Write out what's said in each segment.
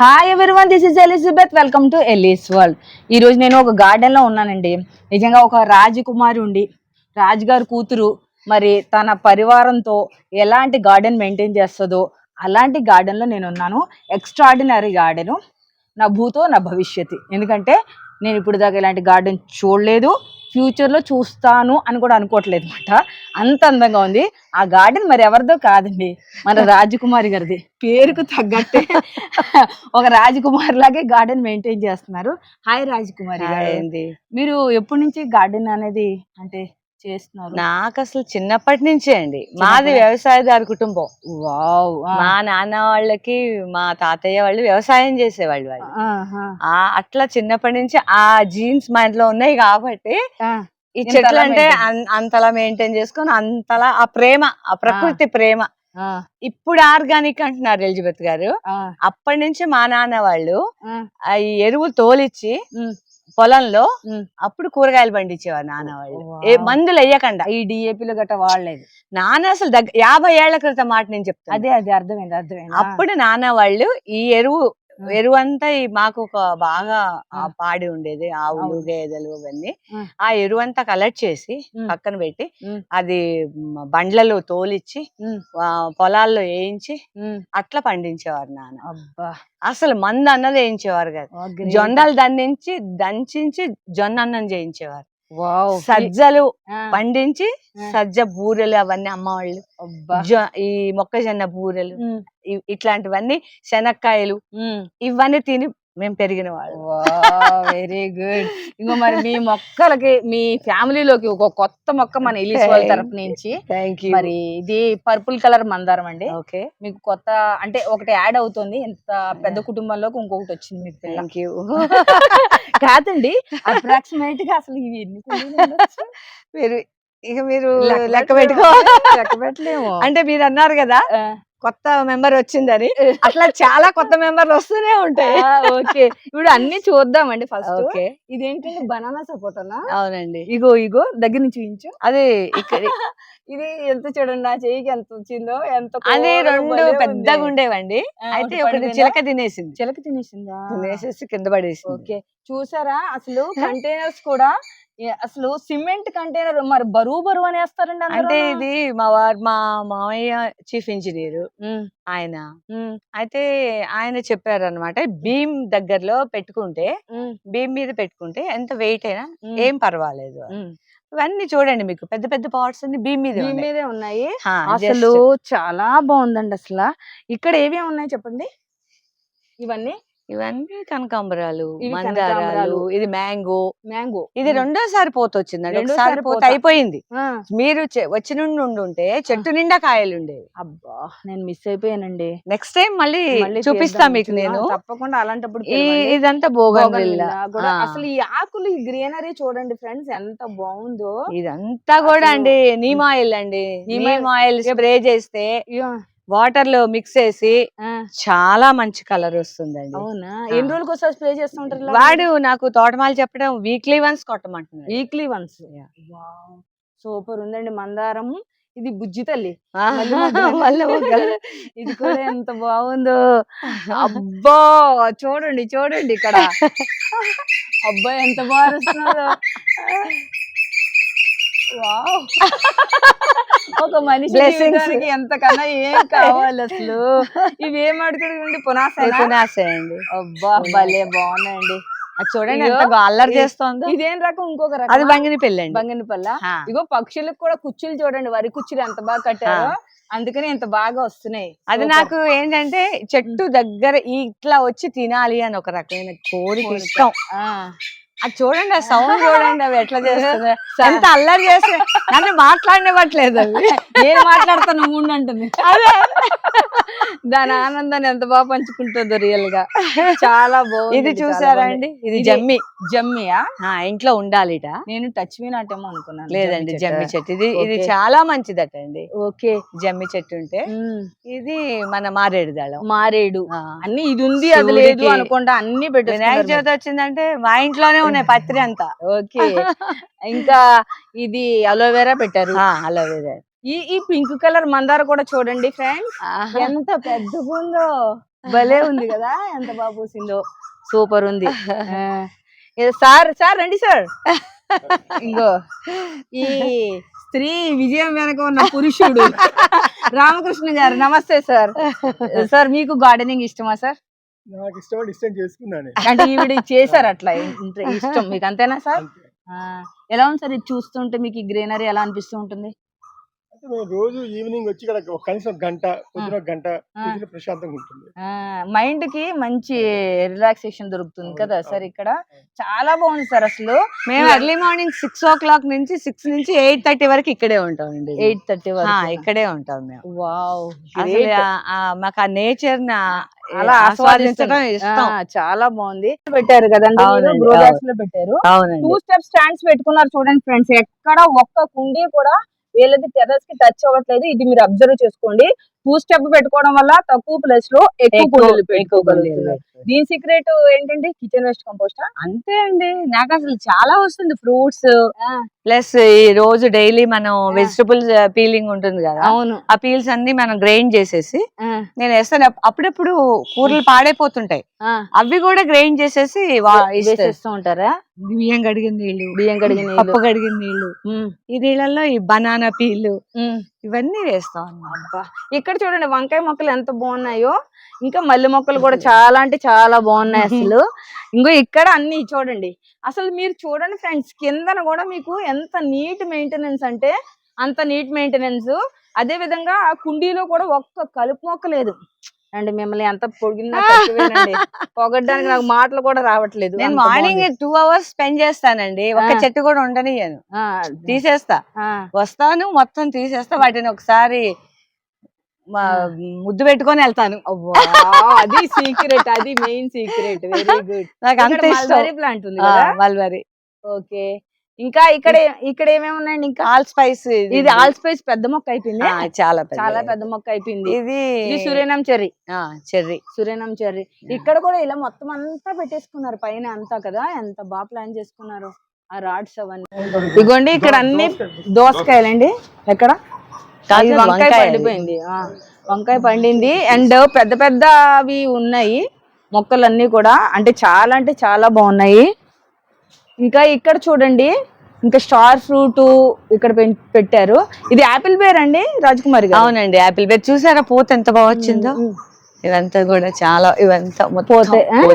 Hi everyone this is Elizabeth welcome to Ellie's world ఈ రోజు నేను ఒక గార్డెన్లో ఉన్నానండి. నిజంగా ఒక రాజకుమారి ఉండి రాజుగారి కూతురు మరి తన పరివారంతో ఎలాంటి గార్డెన్ మెయింటైన్ చేస్తుందో అలాంటి గార్డెన్లో నేను ఉన్నాను. ఎక్స్ట్రాడినరీ గార్డెన్ నా భూతో నా భవిష్యత్తు. ఎందుకంటే నేను ఇప్పుడు దాకా ఇలాంటి గార్డెన్ చూడలేదు. ఫ్యూచర్లో చూస్తాను అని కూడా అనుకోవట్లేదు అనమాట అంత అందంగా ఉంది. ఆ గార్డెన్ మరి ఎవరిదో కాదండి. మన రాజకుమారి గారిది. పేరుకు తగ్గట్టే ఒక రాజకుమారి లాగే గార్డెన్ మెయింటైన్ చేస్తున్నారు. హాయ్ రాజకుమారి మీరు ఎప్పటి నుంచి గార్డెన్ అనేది అంటే చేస్తున్నారు? నాకు అసలు చిన్నప్పటి నుంచే అండి. మాది? వ్యవసాయదారు కుటుంబం. వావ్ మా నాన్న వాళ్ళకి మా తాతయ్య వాళ్ళు వ్యవసాయం చేసేవాళ్ళు వాళ్ళు. ఆ అట్లా చిన్నప్పటి నుంచి ఆ జీన్స్ మా ఇంట్లో ఉన్నాయి కాబట్టి ఈ చెట్లు అంటే అంతలా మెయింటైన్ చేసుకొని అంతలా ఆ ప్రేమ ఆ ప్రకృతి ప్రేమ. ఇప్పుడు ఆర్గానిక్ అంటున్నారు ఎలిజబెత్ గారు. అప్పటి నుంచి మా నాన్న వాళ్ళు ఆ. ఈ ఎరువులు తోలిచ్చి పొలంలో అప్పుడు కూరగాయలు పండించేవారు నాన్న వాళ్ళు. ఏ. మందులు వేయకుండా. ఈ డిఏపీలో గట్ట వాడలేదు. నాన్న అసలు దగ్గ యాభై ఏళ్ళ క్రితం మాట నేను చెప్తాను అదే అదే అర్థమైంది అర్థమైంది. అప్పుడు నాన్న వాళ్ళు ఈ ఎరువు. ఎరువు అంతా మాకు ఒక బాగా. పాడి ఉండేది ఆవులు. గేదెలు అవన్నీ. ఆ ఎరువు అంతా కలెక్ట్ చేసి. పక్కన పెట్టి. అది బండ్లలో తోలిచ్చి పొలాల్లో వేయించి. అట్లా పండించేవారు నాన్న అసలు మందు అన్నది వేయించేవారు కాదు. జొండలు దండించి దంచించి జొన్న అన్నం చేయించేవారు సజ్జలు పండించి. సజ్జ బూరెలు అవన్నీ అమ్మవాళ్ళు. ఈ మొక్కజొన్న బూరెలు ఇట్లాంటివన్నీ శనక్కాయలు. ఇవన్నీ తిని మేము పెరిగిన వాళ్ళు. Very good. ఇంకో మరి మీ మొక్కలకి మీ ఫ్యామిలీలోకి ఒక కొత్త మొక్క మన ఇలీస్ వాళ్ళ తరపు నుంచి మరి ఇది పర్పుల్ కలర్ మందారం అండి. ఓకే. మీకు కొత్త అంటే ఒకటి యాడ్ అవుతుంది. ఇంత పెద్ద కుటుంబంలోకి ఇంకొకటి వచ్చింది మీకు థ్యాంక్ యూ కాదండి అప్రాక్సిమేట్గా అసలు ఇవి ఎన్ని? మీరు ఇక మీరు లెక్క. పెట్టుకో లెక్క పెట్టలేము. అంటే మీరు అన్నారు కదా కొత్త మెంబర్ వచ్చిందని. అట్లా చాలా కొత్త మెంబర్లు వస్తూనే ఉంటాయి. ఓకే. ఇప్పుడు అన్ని చూద్దామండి ఫస్ట్. ఓకే. ఇదేంటండి బనానా సపోటానా? అవునండి. ఇగో ఇగో దగ్గర నుంచి చూపించు అదే ఇక్కడ ఇది ఎంత చూడండి నా చెయ్యికి ఎంత వచ్చిందో ఎంత అది రెండు. పెద్దగా ఉండేవండి. అయితే ఒకటి? చిలక తినేసింది. చిలక తినేసిందా? తినేసేసి కింద పడేసింది. ఓకే. చూసారా? అసలు కంటైనర్స్ కూడా అసలు సిమెంట్ కంటైనర్ మరి బరువు బరువు అనేస్తారండి అంటే. ఇది మా వారు మా మామయ్య చీఫ్ ఇంజనీర్ ఆయన. అయితే ఆయన చెప్పారు అనమాట బీమ్ దగ్గరలో పెట్టుకుంటే బీమ్ మీద పెట్టుకుంటే ఎంత వెయిట్ అయినా ఏం పర్వాలేదు. ఇవన్నీ చూడండి మీకు పెద్ద పెద్ద పాట్స్ అన్ని బీమ్ మీద దీని మీదే ఉన్నాయి. అసలు అసలు చాలా బాగుందండి అసలు. ఇక్కడ ఏమేమి ఉన్నాయి చెప్పండి? ఇవన్నీ? ఇవన్నీ కనకాంబరాలు మందారాలు. ఇది మ్యాంగో. మ్యాంగో. ఇది రెండోసారి పోత వచ్చిందండి రెండోసారి ఒకసారి పోత. అయిపోయింది. మీరు వచ్చి నుండి ఉండుంటే చెట్టు నిండా కాయలు ఉండేవి అబ్బా నేను మిస్ అయిపోయానండి. నెక్స్ట్ టైం మళ్ళీ చూపిస్తా. మీకు నేను. తప్పకుండా అలాంటప్పుడు. ఇదంతా బోగన్విల్లా కూడా. అసలు ఈ ఆకులు ఈ గ్రీనరీ చూడండి ఫ్రెండ్స్ ఎంత బాగుందో. ఇదంతా కూడా అండి నీమ్ ఆయిల్ అండి. నీమ్ నీమ్ ఆయిల్ స్ప్రే చేస్తే వాటర్లో మిక్స్ చేసి చాలా మంచి కలర్ వస్తుందండి. అవునా? ఎన్ని రోజులకు ఒకసారి స్ప్రే చేస్తూ ఉంటారు ఇలా? వాడు నాకు తోటమాలు చెప్పడం weekly once కొట్టమంటున్నాడు. Weekly once. Super ఉందండి మందారం. ఇది బుజ్జి తల్లి. ఇది కూడా ఎంత బాగుందో. అబ్బా! చూడండి చూడండి ఇక్కడ. అబ్బాయి ఎంత బాగా. ఒక మనిషి. జీవితానికి ఎంతకన్నా ఏం కావాలి అసలు? ఇవి ఏం అడుగుతుండి పునాస కొనేసేయండి అబ్బా భలే బాగున్నాయండి. అది చూడండి ఎంత అల్లరి చేస్తోందో. ఇదేం రకం? ఇంకొక అది రకం బంగిని పెళ్ళండి బంగినపల్ల? ఆ, ఇగో పక్షులకు కూడా కుర్చీలు చూడండి. వరి కుర్చీలు ఎంత బాగా కట్టారో. అందుకని ఎంత బాగా వస్తున్నాయి. అది. నాకు ఏంటంటే చెట్టు దగ్గర ఇట్లా వచ్చి తినాలి అని ఒక రకమైన కోరిక. ఇష్టం. అది చూడండి సౌండ్ చూడండి అవి ఎట్లా చేస్తుంది. ఎంత అల్లరి చేస్తే నన్ను మాట్లాడనివ్వట్లేదు అవి. నేను మాట్లాడతాను నువ్వు ఉండు అంటుంది దాని ఆనందాన్ని ఎంత బాగా పంచుకుంటుందో రియల్గా. చాలా బాగుంది ఇది చాలా చూసారా బాగుంది. అండి ఇది జమ్మి. జమ్మియా? ఆ, ఇంట్లో ఉండాలిట. నేను టచ్ మీ నాటేమో అనుకున్నాను. లేదండి జమ్మి చెట్టు. ఇది ఇది. చాలా మంచిదట అండి. ఓకే. జమ్మి చెట్టు ఉంటే. ఇది మన మారేడు దళం. మారేడు. అన్ని ఇది ఉంది అది లేదు అనుకుంటా అన్ని వినాయక పెట్టేసుకున్నారు చవితి వచ్చిందంటే మా ఇంట్లోనే ఉన్నాయి పత్రి అంతా. ఓకే. ఇంకా ఇది అలోవెరా పెట్టారు. అలా వేరే ఈ ఈ పింక్ కలర్ మందార కూడా చూడండి ఫ్రెండ్స్ ఎంత పెద్దగా ఉందో భలే ఉంది కదా ఎంత బాగా పూసిందో. సూపర్ ఉంది. సార్ సార్ రండి సార్. ఇంకో. ఈ స్త్రీ విజయం వెనక ఉన్న పురుషుడు. రామకృష్ణ గారు నమస్తే సార్. సార్ మీకు గార్డెనింగ్ ఇష్టమా సార్? నాకు ఇష్టపడి ఇష్టం చేసుకున్నాను. అంటే ఈవిడ చేశారు అట్లా ఇష్టం. మీకు అంతేనా సార్? ఎలా ఉంది సార్ ఇది చూస్తుంటే మీకు ఈ గ్రీనరీ ఎలా అనిపిస్తూ ఉంటుంది? మేము రోజు ఈవినింగ్ వచ్చి ఇక్కడ ఒక కనీసం గంట పొద్దున ఒక గంట ప్రశాంతంగా ఉంటుంది. మైండ్కి మంచి రిలాక్సేషన్ దొరుకుతుంది కదా సార్ ఇక్కడ. చాలా బాగుంది సార్ అసలు. మేము early morning six o'clock నుంచి సిక్స్ నుంచి ఎయిట్ థర్టీ వరకు ఇక్కడే ఉంటామండి ఎయిట్ థర్టీ వరకు ఇక్కడే ఉంటాం మేము. వావ్ అసలు మాకు ఆ నేచర్ అలా ఆస్వాదించడం ఇష్టం. చాలా బాగుంది. పెట్టారు కదండి లో పెట్టారు. టూ స్టెప్ స్టాండ్స్ పెట్టుకున్నారు చూడండి ఫ్రెండ్స్ ఎక్కడ ఒక్క కుండీ కూడా వీళ్ళది టెర్రస్కి టచ్ అవ్వట్లేదు. ఇది మీరు అబ్జర్వ్ చేసుకోండి. టూ స్టెప్ పెట్టుకోవడం వల్ల తక్కువ ప్లేస్లో ఎక్కువ. దీని సీక్రెట్ ఏంటండి? కిచెన్ వేస్ట్ కంపోస్ట్ అంతే అండి. నాకు అసలు చాలా వస్తుంది ఫ్రూట్స్ ప్లస్ ఈ రోజు డైలీ మనం వెజిటబుల్స్ పీలింగ్ ఉంటుంది కదా. అవును. ఆ పీల్స్ అన్ని మనం గ్రైండ్ చేసేసి నేను వేస్తాను. అప్- అప్పుడప్పుడు కూరలు పాడైపోతుంటాయి. అవి కూడా గ్రైండ్ చేసేసి. వేసేస్తూ ఉంటారా? బియ్యం కడిగిన నీళ్ళు బియ్యం కడిగిన. పప్పు కడిగిన నీళ్ళు ఈ నీళ్ళల్లో ఈ బనానా పీలు. ఇవన్నీ వేస్తాం అన్నమాట. అబ్బా. ఇక్కడ చూడండి వంకాయ మొక్కలు ఎంత బాగున్నాయో. ఇంకా మల్లె మొక్కలు కూడా చాలా అంటే చాలా బాగున్నాయి అసలు. ఇంకో ఇక్కడ అన్ని చూడండి. అసలు మీరు చూడండి ఫ్రెండ్స్ కిందన కూడా మీకు ఎంత నీట్ మెయింటెనెన్స్ అంటే అంత నీట్ మెయింటెనెన్స్. అదే విధంగా ఆ కుండీలో కూడా ఒక్క కలుపు మొక్క లేదు. అండి మిమ్మల్ని ఎంత పొడిగినా. పొగడ్డానికి నాకు మాటలు కూడా రావట్లేదు. నేను మార్నింగ్. టూ అవర్స్ స్పెండ్ చేస్తానండి. ఒక. చెట్టు కూడా ఉండనియను ఆ, తీసేస్తా. వస్తాను మొత్తం తీసేస్తా వాటిని ఒకసారి ముద్దు పెట్టుకొని వెళ్తాను. అది సీక్రెట్ అది మెయిన్ సీక్రెట్ వెరీ గుడ్ నాకు అంత ఇష్టం. ప్లాంట్ ఉంది కదా? మల్బరీ ఓకే ఇంకా ఇక్కడ ఇక్కడ ఏమేమి ఉన్నాయండి ఇంకా? ఆల్ స్పైస్ ఇది. ఆల్ స్పైస్ పెద్ద మొక్క అయిపోయింది. చాలా పెద్ద. చాలా పెద్ద మొక్క అయిపోయింది. ఇది ఇది Surinam cherry. Cherry. Surinam cherry. ఇక్కడ కూడా ఇలా మొత్తం అంతా పెట్టేసుకున్నారు పైన అంతా కదా? ఎంత బాగా ప్లాన్ చేసుకున్నారు ఆ రాడ్స్ అవన్నీ? ఇగోండి ఇక్కడ అన్ని దోసకాయలండి. ఎక్కడ? వంకాయ. పండిపోయింది. వంకాయ పండింది. అండ్ పెద్ద పెద్ద అవి ఉన్నాయి మొక్కలన్నీ కూడా. అంటే చాలా అంటే చాలా బాగున్నాయి. ఇంకా ఇక్కడ చూడండి ఇంకా స్టార్ ఫ్రూట్ ఇక్కడ పెట్టారు ఇది యాపిల్ పేర్ అండి రాజకుమారి అవునండి యాపిల్ బెడ్ చూసారా పూత ఎంత బాగా వచ్చిందో ఇవంతా కూడా చాలా ఇవంతా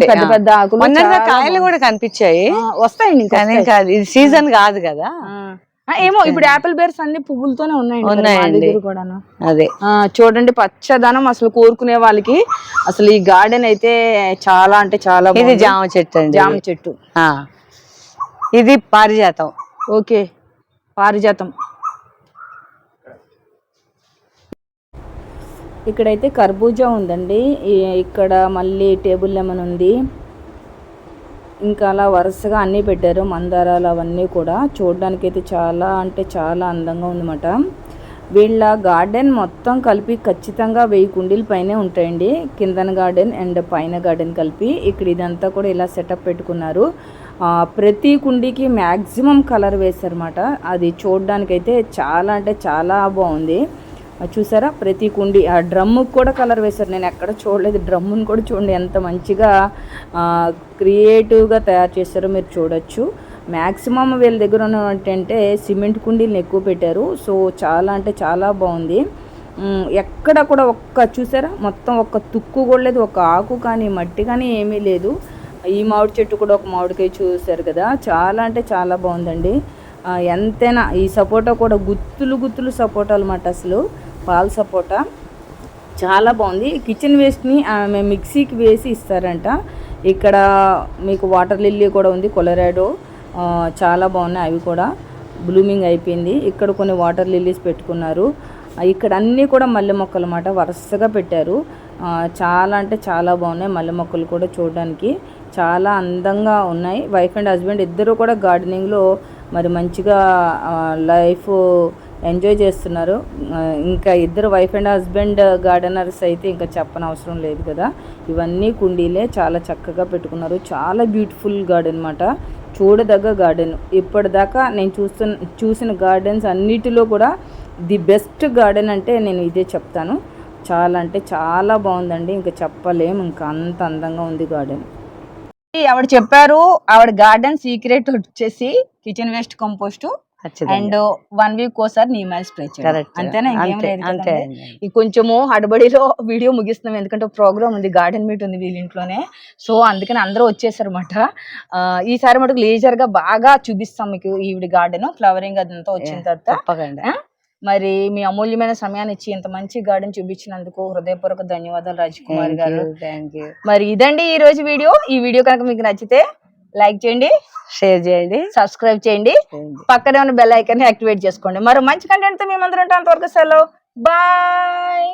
పెద్ద. పెద్ద ఆకులు కాయలు. కూడా కనిపించాయి వస్తాయండి కానీ. కాదు ఇది సీజన్ కాదు కదా ఏమో ఇప్పుడు యాపిల్ బేర్స్ అన్ని పువ్వులతోనే ఉన్నాయండి. కూడాను. అదే చూడండి పచ్చదనం అసలు కోరుకునే వాళ్ళకి అసలు ఈ గార్డెన్ అయితే చాలా అంటే చాలా ఇది. జామ చెట్టు అండి జామ చెట్టు. ఇది పారిజాతం. ఓకే. పారిజాతం. ఇక్కడైతే కర్బూజా ఉందండి. ఇక్కడ మళ్ళీ టేబుల్ లెమన్ ఉంది. ఇంకా అలా వరుసగా అన్నీ పెట్టారు. మందారాలు అవన్నీ కూడా. చూడడానికి అయితే చాలా అంటే చాలా అందంగా ఉందన్నమాట. వీళ్ళ గార్డెన్ మొత్తం కలిపి ఖచ్చితంగా వెయ్యి కుండీల పైనే ఉంటాయండి. కిందన గార్డెన్ అండ్ పైన గార్డెన్ కలిపి. ఇక్కడ ఇదంతా కూడా ఇలా సెటప్ పెట్టుకున్నారు. ప్రతి కుండీకి మ్యాక్సిమం కలర్ వేశారన్నమాట. అది చూడడానికైతే చాలా అంటే చాలా బాగుంది. చూసారా? ప్రతి కుండి ఆ డ్రమ్ముకి కూడా కలర్ వేశారు. నేను ఎక్కడ చూడలేదు. డ్రమ్ముని కూడా చూడండి ఎంత మంచిగా క్రియేటివ్గా తయారు చేశారో మీరు చూడొచ్చు. మ్యాక్సిమం వీళ్ళ దగ్గర ఉన్న సిమెంట్ కుండీలను ఎక్కువ పెట్టారు. సో చాలా అంటే చాలా బాగుంది. ఎక్కడ కూడా ఒక్క చూసారా? మొత్తం ఒక్క తుక్కు కూడా లేదు ఒక ఆకు కానీ మట్టి కానీ ఏమీ లేదు. ఈ మామిడి చెట్టు కూడా ఒక మామిడికాయ చూశారు కదా. చాలా అంటే చాలా బాగుందండి. ఎంతైనా ఈ సపోటా కూడా గుత్తులు గుత్తులు సపోటా అనమాట అసలు. పాల సపోటా. చాలా బాగుంది. కిచెన్ వేస్ట్ని ఆమె మిక్సీకి వేసి ఇస్తారంట. ఇక్కడ మీకు వాటర్ లిల్లీ కూడా ఉంది కొలరాడో. చాలా బాగున్నాయి అవి కూడా. బ్లూమింగ్ అయిపోయింది. ఇక్కడ కొన్ని వాటర్ లిల్లీస్ పెట్టుకున్నారు. ఇక్కడ అన్నీ కూడా మల్లె మొక్కలు అన్నమాట. వరుసగా పెట్టారు. చాలా అంటే చాలా బాగున్నాయి మల్లె మొక్కలు కూడా చూడడానికి. చాలా అందంగా ఉన్నాయి. వైఫ్ అండ్ హస్బెండ్ ఇద్దరు కూడా గార్డెనింగ్లో మరి మంచిగా లైఫ్ ఎంజాయ్ చేస్తున్నారు. ఇంకా ఇద్దరు వైఫ్ అండ్ హస్బెండ్ గార్డెనర్స్ అయితే ఇంకా చెప్పనవసరం లేదు కదా. ఇవన్నీ కుండీలే చాలా చక్కగా పెట్టుకున్నారు. చాలా బ్యూటిఫుల్ గార్డెన్ అనమాట చూడదగ్గ గార్డెన్ ఇప్పటిదాకా నేను చూస్తున్న చూసిన గార్డెన్స్ అన్నిటిలో కూడా ది బెస్ట్ గార్డెన్ అంటే నేను ఇదే చెప్తాను. చాలా అంటే చాలా బాగుందండి. ఇంకా చెప్పలేము ఇంకా అంత అందంగా ఉంది గార్డెన్ ఆవిడ చెప్పారు ఆవిడ గార్డెన్ సీక్రెట్ వచ్చేసి kitchen waste compost and one week ఒకసారి నీమాయిల్ స్ప్రే కరెక్ట్. అంతేనా? అంతే? ఈ కొంచెము హడబడిలో వీడియో ముగిస్తున్నాం ఎందుకంటే ప్రోగ్రామ్ ఉంది గార్డెన్ మీట్ ఉంది వీళ్ళ ఇంట్లోనే. సో అందుకని అందరూ వచ్చేసారు అనమాట ఈసారి మటుకు లేజర్గా బాగా చూపిస్తాం మీకు ఈవిడ గార్డెన్ ఫ్లవరింగ్ అదంతా వచ్చిన తర్వాత? మరి మీ అమూల్యమైన సమయాన్ని ఇచ్చి ఇంత మంచి గార్డెన్ చూపించినందుకు హృదయపూర్వక ధన్యవాదాలు రాజకుమారి గారు. థ్యాంక్ యూ మరి ఇదండి ఈ రోజు వీడియో. ఈ వీడియో కనుక మీకు నచ్చితే లైక్ చేయండి షేర్ చేయండి. సబ్స్క్రైబ్ చేయండి. పక్కనే ఉన్న బెల్ ఐకాన్ యాక్టివేట్ చేసుకోండి. మరో మంచి కంటెంట్తో మేమందరం ఉంటాం. అంతవరకు సెలవు. బాయ్